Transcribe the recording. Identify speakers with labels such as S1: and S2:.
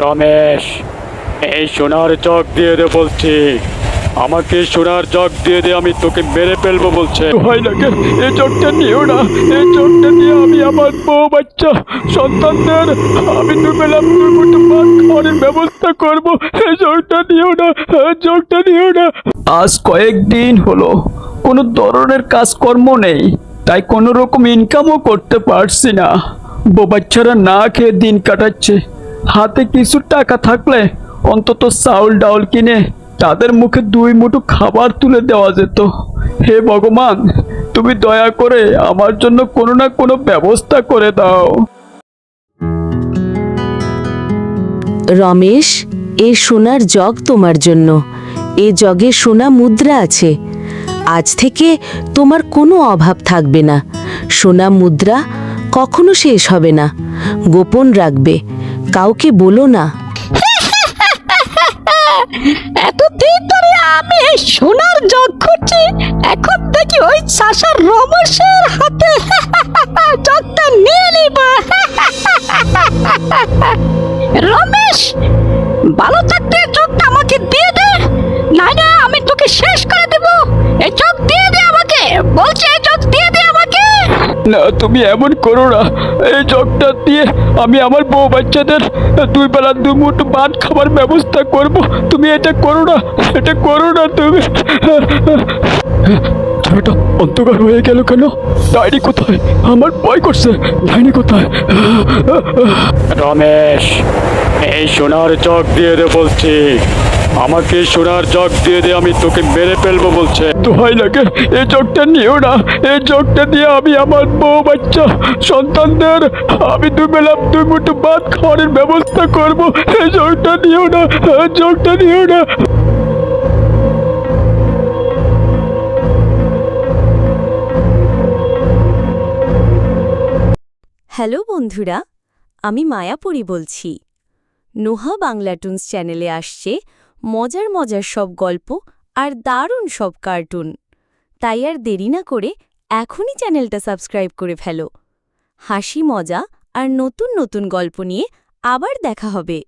S1: রমেশ এই সোনার জগ দিয়ে দে বলছি। আমাকে সোনার জগ দিয়ে দে আমি তোকে মেরে ফেলব বলছে। হয় না এই জগটা নিও না। এই জগটা দিয়ে আমি আমার বউ বাচ্চা সন্তানদের আমি দু বেলা ভাত খাওয়ানোর ব্যবস্থা করব। এই জগটা নিও না এই জগটা নিও না।
S2: আজ কয়েকদিন হলো কোনো ধরনের কাজকর্ম নেই তাই কোনো রকম ইনকামও করতে পারছি না। বউ বাচ্চারা না খেয়ে দিন কাটাচ্ছে। হাতে কিছু টাকা থাকলে অন্তত চাউল ডাউল কিনে তাদের মুখে দুই মুঠো খাবার তুলে দেওয়া যেত। হে ভগবান, তুমি দয়া করে আমার জন্য কোনো না কোনো ব্যবস্থা করে দাও।
S3: রমেশ, এ সোনার জগ তোমার জন্য। এ জগে সোনা মুদ্রা আছে। আজ থেকে তোমার কোনো অভাব থাকবে না। সোনা মুদ্রা কখনো শেষ হবে না। গোপন রাখবে। কাউকে বলো না।
S4: এতদিন ধরে আমি এই সোনার জগ খুঁজছি, এখন দেখি ওই শাসার রমেশের হাতে জগটা নিয়ে নিব। রমেশ, ভালো না,
S2: তুমি এমন করো না। এই জগটা দিয়ে আমি আমার বউ বাচ্চাদের দুই বেলা দু মুঠো ভাত খাবার ব্যবস্থা করব। তুমি এটা করো না, এটা করো না তুমি। ছেলেটা অন্ধকার হয়ে গেল কেন? ডায়েরি কোথায়? আমার ভয় করছে। ডায়েরি কোথায়?
S1: রমেশ, এই সোনার জগ দিয়ে বলছি। আমাকে সোনার জগ দিয়ে দে আমি তোকে মেরে ফেলব বলছে।
S2: দোহাই লাগে এই জগটা নিও না। এই জগটা দিয়ে আমি আমার বউ বাচ্চা সন্তানদের আমি দু বেলা দুই মুঠো ভাত খাওয়ানোর ব্যবস্থা করব। এই জগটা নিও না এই জগটা নিও না।
S3: হ্যালো বন্ধুরা আমি মায়াপুরী বলছি। নোহা বাংলা টুনস চ্যানেলে আসছে মজার মজার সব গল্প আর দারুণ সব কার্টুন। তাই আর দেরি না করে এখনই চ্যানেলটা সাবস্ক্রাইব করে ফেলো। হাসি মজা আর নতুন নতুন গল্প নিয়ে আবার দেখা হবে।